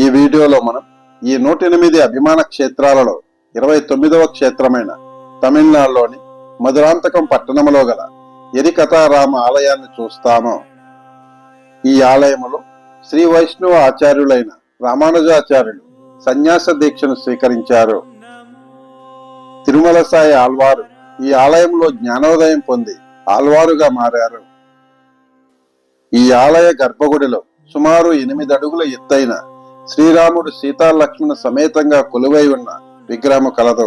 ఈ వీడియోలో మనం ఈ నూట ఎనిమిది అభిమాన క్షేత్రాలలో ఇరవై తొమ్మిదవ క్షేత్రమైన తమిళనాడులోని మధురాంతకం పట్టణంలో గల ఎరికథారామ ఆలయాన్ని చూస్తాము. ఈ ఆలయములో శ్రీ వైష్ణవ ఆచార్యులైన రామానుజాచార్యులు సన్యాస దీక్షను స్వీకరించారు. తిరుమల సాయి ఆల్వారు ఈ ఆలయంలో జ్ఞానోదయం పొంది ఆల్వారుగా మారారు. ఈ ఆలయ గర్భగుడిలో సుమారు ఎనిమిది అడుగుల ఎత్తైన శ్రీరాముడు సీతాలక్ష్మణ సమేతంగా కొలువై ఉన్న విగ్రహము కలదు.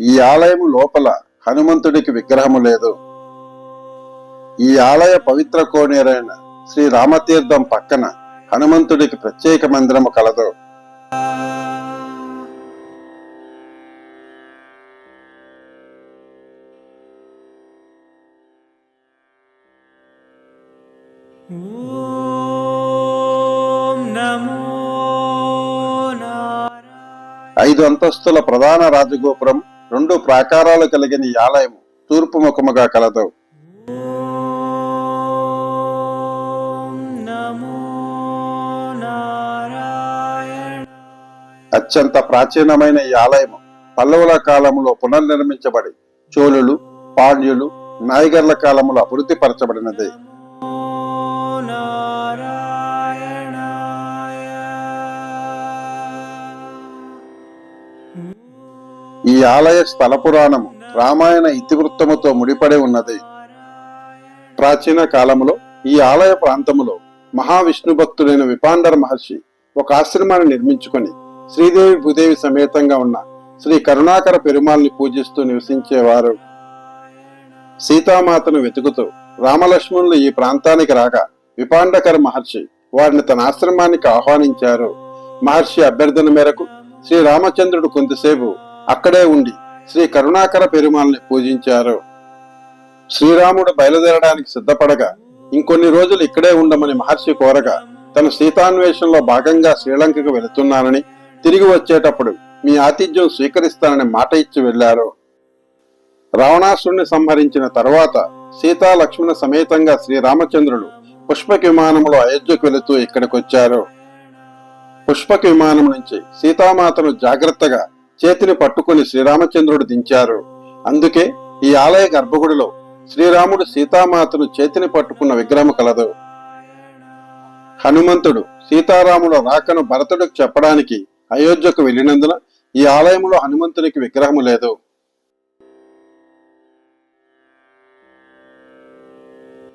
ఈ ఆలయము లోపల హనుమంతుడికి విగ్రహము లేదు. ఈ ఆలయ పవిత్ర కోనేరైన శ్రీ రామతీర్థం పక్కన హనుమంతుడికి ప్రత్యేక మందిరము కలదు. ఐదు అంతస్తుల ప్రధాన రాజగోపురం రెండు ప్రాకారాలు కలిగిన ఈ ఆలయం తూర్పు ముఖముగా కలదు. అత్యంత ప్రాచీనమైన ఈ ఆలయం పల్లవుల కాలంలో పునర్నిర్మించబడి చోళులు పాండ్యులు నాయగర్ల కాలంలో అభివృద్ధి పరచబడినది. ఆలయ స్థల పురాణము రామాయణ ఇతివృత్తముతో ముడిపడి ఉన్నది. ప్రాచీన కాలములో ఈ ఆలయ ప్రాంతములో మహావిష్ణు భక్తుడైన విపాండర మహర్షి ఒక ఆశ్రమాన్ని నిర్మించుకొని శ్రీదేవి భూదేవి సమేతంగా ఉన్న శ్రీ కరుణాకర పెరుమాల్ని పూజిస్తూ నివసించేవారు. సీతామాతను వెతుకుతూ రామలక్ష్మణులు ఈ ప్రాంతానికి రాగా విపాండకర మహర్షి వారిని తన ఆశ్రమానికి ఆహ్వానించారు. మహర్షి అభ్యర్థన మేరకు శ్రీ రామచంద్రుడు కొంతసేపు అక్కడే ఉండి శ్రీ కరుణాకర పెరుమాల్ని పూజించారు. శ్రీరాముడు బయలుదేరడానికి సిద్ధపడగా ఇంకొన్ని రోజులు ఇక్కడే ఉండమని మహర్షి కోరగా తన సీతాన్వేషణలో భాగంగా శ్రీలంకకు వెళుతున్నానని తిరిగి వచ్చేటప్పుడు మీ ఆతిథ్యం స్వీకరిస్తానని మాట ఇచ్చి వెళ్ళారు రావణాసురుణ్ణి సంహరించిన తర్వాత సీతా లక్ష్మణ సమేతంగా శ్రీరామచంద్రుడు పుష్పక విమానంలో అయోధ్యకు వెళుతూ ఇక్కడికొచ్చారు. పుష్పక విమానం నుంచి సీతామాతను జాగ్రత్తగా చేతిని పట్టుకుని శ్రీరామచంద్రుడు దించారు అందుకే ఈ ఆలయ గర్భగుడిలో శ్రీరాముడు సీతామాతను చేతిని పట్టుకున్న విగ్రహం కలదు హనుమంతుడు సీతారాముల రాకను భరతుడికి చెప్పడానికి అయోధ్యకు వెళ్ళినందున ఈ ఆలయంలో హనుమంతునికి విగ్రహం లేదు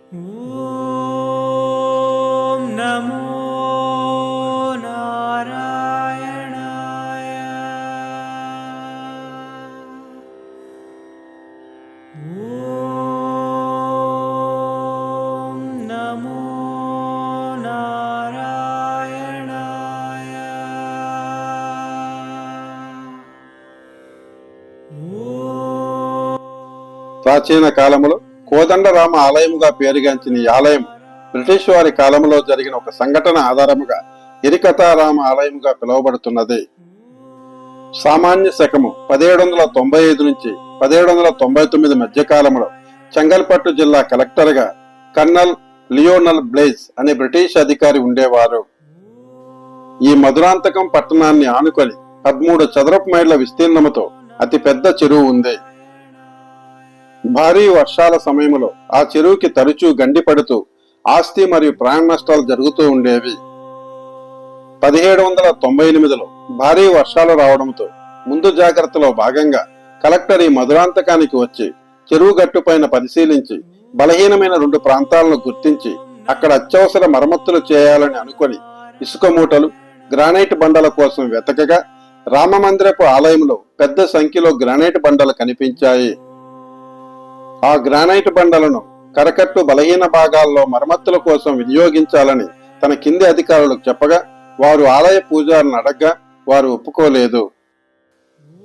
Ooh. ప్రాచీన కాలములో కోదండరామ ఆలయముగా పేరుగాంచిన ఈ ఆలయం బ్రిటిష్ వారి కాలంలో జరిగిన ఒక సంఘటన ఆధారముగా ఇరికతారామ ఆలయముగా పిలువబడుతున్నది. సామాన్య శకము పదిహేడు వందల తొంభై ఐదు నుంచి పదిహేడు వందల తొంభై తొమ్మిది మధ్య కాలంలో చెంగల్పట్టు జిల్లా కలెక్టర్గా కర్నల్ లియోనల్ బ్లేజ్ అనే బ్రిటిష్ అధికారి ఉండేవారు. ఈ మధురాంతకం పట్టణాన్ని ఆనుకొని పదమూడు చదరపు మైళ్ళ విస్తీర్ణముతో అతిపెద్ద చెరువు ఉంది. భారీ వర్షాల సమయంలో ఆ చెరువుకి తరచూ గండి పడుతూ ఆస్తి మరియు ప్రాణ నష్టాలు జరుగుతూ ఉండేవి. పదిహేడు వందల తొంభై ఎనిమిదిలో భారీ వర్షాలు రావడంతో ముందు జాగ్రత్తలో భాగంగా కలెక్టర్ ఈ మధురాంతకానికి వచ్చి చెరువు గట్టుపైన పరిశీలించి బలహీనమైన రెండు ప్రాంతాలను గుర్తించి అక్కడ అత్యవసర మరమ్మతులు చేయాలని అనుకొని ఇసుక మూటలు గ్రానైట్ బండల కోసం వెతకగా రామమందిరపు ఆలయంలో పెద్ద సంఖ్యలో గ్రానైట్ బండలు కనిపించాయి. ఆ గ్రానైట్ బండలను కరకట్టు బలహీన భాగాల్లో మరమ్మతుల కోసం వినియోగించాలని తన కింది అధికారులకు చెప్పగా వారు ఆలయ పూజారిని అడగ్గా వారు ఒప్పుకోలేదు.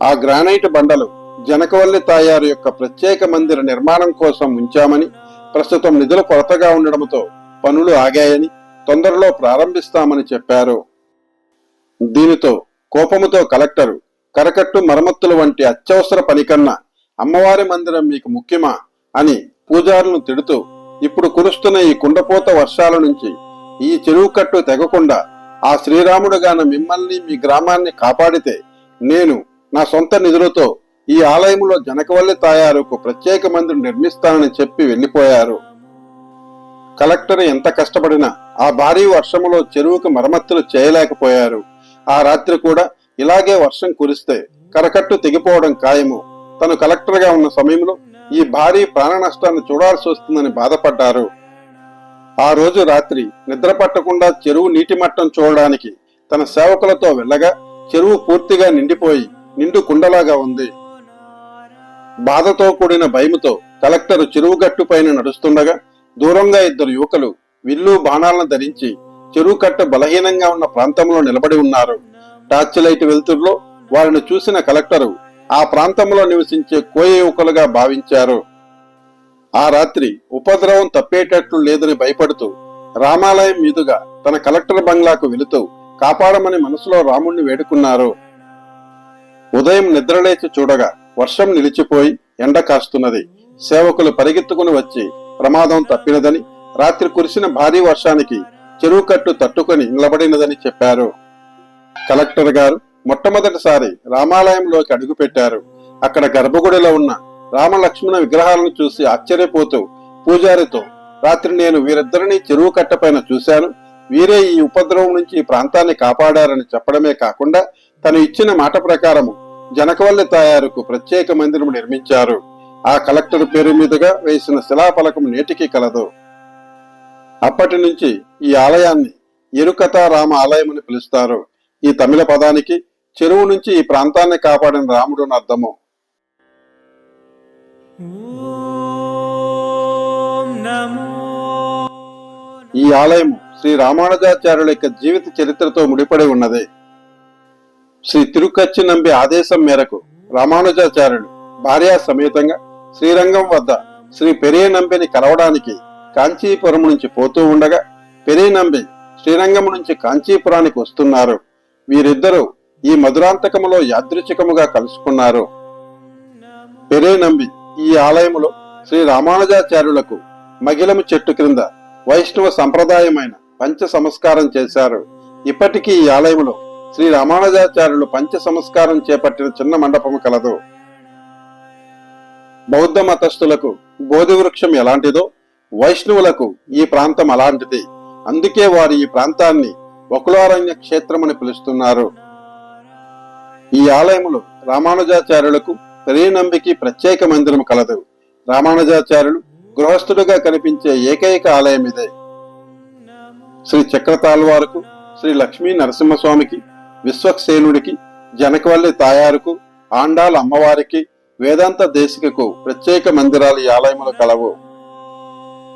ఆ గ్రానైట్ బండలు జనకవల్లి తాయారు యొక్క ప్రత్యేక మందిర నిర్మాణం కోసం ఉంచామని ప్రస్తుతం నిధులు కొరతగా ఉండడంతో పనులు ఆగాయని తొందరలో ప్రారంభిస్తామని చెప్పారు. దీనితో కోపముతో కలెక్టరు కరకట్టు మరమ్మతులు వంటి అత్యవసర పనికన్నా అమ్మవారి మందిరం మీకు ముఖ్యమా అని పూజారులను తిడుతూ ఇప్పుడు కురుస్తున్న ఈ కుండపోత వర్షాల నుంచి ఈ చెరువు కట్టు తెగకుండా ఆ శ్రీరాముడుగాన మిమ్మల్ని మీ గ్రామాన్ని కాపాడితే నేను నా సొంత నిధులతో ఈ ఆలయంలో జనకవల్లి తాయారుకు ప్రత్యేక మందిరం నిర్మిస్తానని చెప్పి వెళ్ళిపోయారు కలెక్టర్ ఎంత కష్టపడినా ఆ భారీ వర్షములో చెరువుకు మరమ్మతులు చేయలేకపోయారు. ఆ రాత్రి కూడా ఇలాగే వర్షం కురిస్తే కరకట్టు తెగిపోవడం ఖాయము. తను కలెక్టర్గా ఉన్న సమయంలో ఈ భారీ ప్రాణ నష్టాన్ని చూడాల్సి వస్తుందని బాధపడ్డారు. ఆ రోజు రాత్రి నిద్ర పట్టకుండా చెరువు నీటి మట్టం చూడడానికి తన సేవకులతో వెళ్ళగా చెరువు పూర్తిగా నిండిపోయి నిండు కుండలాగా ఉంది. బాధతో కూడిన భయముతో కలెక్టర్ చెరువు గట్టు పైన నడుస్తుండగా దూరంగా ఇద్దరు యువకులు విల్లు బాణాలను ధరించి చెరువు కట్ట బలహీనంగా ఉన్న ప్రాంతంలో నిలబడి ఉన్నారు. టార్చ్ లైట్ వెలుతురులో వారిని చూసిన కలెక్టరు ఆ ప్రాంతంలో నివసించే కోయ యువకులుగా భావించారు. ఆ రాత్రి ఉపద్రవం తప్పేటట్లు లేదని భయపడుతూ రామాలయం మీదుగా తన కలెక్టర్ బంగ్లాకు వెళుతూ కాపాడమని మనసులో రాముణ్ణి వేడుకున్నారు. ఉదయం నిద్రలేచి చూడగా వర్షం నిలిచిపోయి ఎండ కాస్తున్నది. సేవకులు పరిగెత్తుకుని వచ్చి ప్రమాదం తప్పినదని రాత్రి కురిసిన భారీ వర్షానికి చెరువు కట్టు తట్టుకొని నిలబడినదని చెప్పారు. కలెక్టర్ గారు మొట్టమొదటిసారి రామాలయంలోకి అడుగుపెట్టారు. అక్కడ గర్భగుడిలో ఉన్న రామలక్ష్మణ విగ్రహాలను చూసి ఆశ్చర్యపోతూ పూజారితో రాత్రి నేను వీరిద్దరిని చెరువు కట్టపైన చూశాను. వీరే ఈ ఉపద్రవం నుంచి ఈ ప్రాంతాన్ని కాపాడారని చెప్పడమే కాకుండా తను ఇచ్చిన మాట ప్రకారము జనకవల్లి తయారుకు ప్రత్యేక మందిరం నిర్మించారు. ఆ కలెక్టర్ పేరు మీదుగా వేసిన శిలాఫలకం నేటికి కలదు. అప్పటి నుంచి ఈ ఆలయాన్ని ఎరుకతా రామ ఆలయం అని పిలుస్తారు. ఈ తమిళ పదానికి చెరువు నుంచి ఈ ప్రాంతాన్ని కాపాడిన రాముడు అని అర్థము ఈ ఆలయం శ్రీ రామానుజాచార్యుల యొక్క జీవిత చరిత్రతో ముడిపడి ఉన్నది. శ్రీ తిరుకచ్చి నంబి ఆదేశం మేరకు రామానుజాచార్యులు భార్యా సమేతంగా శ్రీరంగం వద్ద శ్రీ పెరియ నంబిని కలవడానికి కాంచీపురం నుంచి పోతూ ఉండగా పెరియ నంబి శ్రీరంగం నుంచి కాంచీపురానికి వస్తున్నారు. వీరిద్దరూ ఈ మధురాంతకములో యాదృచ్ఛికముగా కలుసుకున్నారు. పెరే నంబి ఈ ఆలయములో శ్రీ రామానుజాచార్యులకు మగిలము చెట్టు క్రింద వైష్ణవ సంప్రదాయమైన పంచ సంస్కారం చేశారు. ఇప్పటికీ ఈ ఆలయంలో శ్రీ రామానుజాచార్యులు పంచ సంస్కారం చేపట్టిన చిన్న మండపము కలదు. బౌద్ధ మతస్థులకు బోధి వృక్షం ఎలాంటిదో వైష్ణవులకు ఈ ప్రాంతం అలాంటిది. అందుకే వారు ఈ ప్రాంతాన్ని వకులారణ్య క్షేత్రమని పిలుస్తున్నారు. ఈ ఆలయములో రామానుజాచార్యులకు పెరియనంబికి ప్రత్యేక మందిరం కలదు. రామానుజాచార్యులు గృహస్థుడుగా కనిపించే ఏకైక ఆలయం ఇదే. శ్రీ చక్రతాల్వారుకు శ్రీ లక్ష్మీ నరసింహస్వామికి విశ్వక్సేనుడికి జనకవల్లి తాయారుకు ఆండాల అమ్మవారికి వేదాంత దేశికకు ప్రత్యేక మందిరాలు ఈ ఆలయములు కలవు.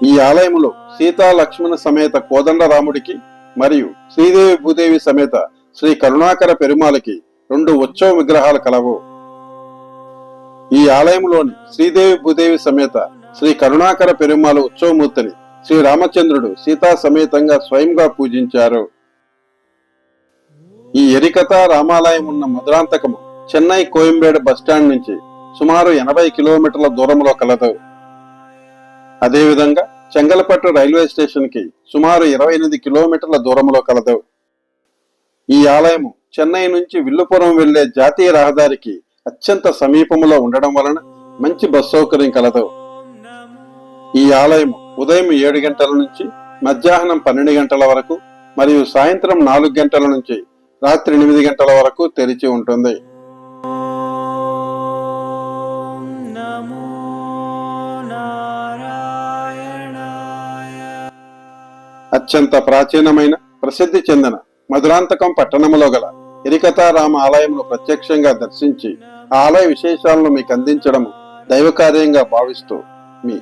ఈ ఆలయములో సీతా లక్ష్మణ సమేత కోదండరాముడికి మరియు శ్రీదేవి భూదేవి సమేత శ్రీ కరుణాకర పెరుమాళకి రెండు ఉత్సవ విగ్రహాలు కలవు. ఈ ఆలయంలోని శ్రీదేవి భూదేవి సమేత శ్రీ కరుణాకర పెరుమాళ ఉత్సవమూర్తిని శ్రీ రామచంద్రుడు సీతా సమేతంగా స్వయంగా పూజించారు. ఈ ఎరికథ రామాలయం ఉన్న మధురాంతకము చెన్నై కోయంబేడు బస్టాండ్ నుంచి సుమారు ఎనభై కిలోమీటర్ల దూరంలో కలదు. అదేవిధంగా చెంగలపట్టు రైల్వే స్టేషన్కి సుమారు ఇరవై ఎనిమిది కిలోమీటర్ల దూరంలో కలదు. ఈ ఆలయము చెన్నై నుంచి విల్లుపురం వెళ్ళే జాతీయ రహదారికి అత్యంత సమీపంలో ఉండడం వలన మంచి బస్ సౌకర్యం కలదు. ఈ ఆలయం ఉదయం ఏడు గంటల నుంచి మధ్యాహ్నం పన్నెండు గంటల వరకు మరియు సాయంత్రం నాలుగు గంటల నుంచి రాత్రి ఎనిమిది గంటల వరకు తెరిచి ఉంటుంది. అత్యంత ప్రాచీనమైన ప్రసిద్ధి చెందిన మధురాంతకం పట్టణములో గల ఎరికతారామ ఆలయమును ప్రత్యక్షంగా దర్శించి ఆ ఆలయ విశేషాలను మీకు అందించడం దైవ కార్యంగా భావిస్తూ మీ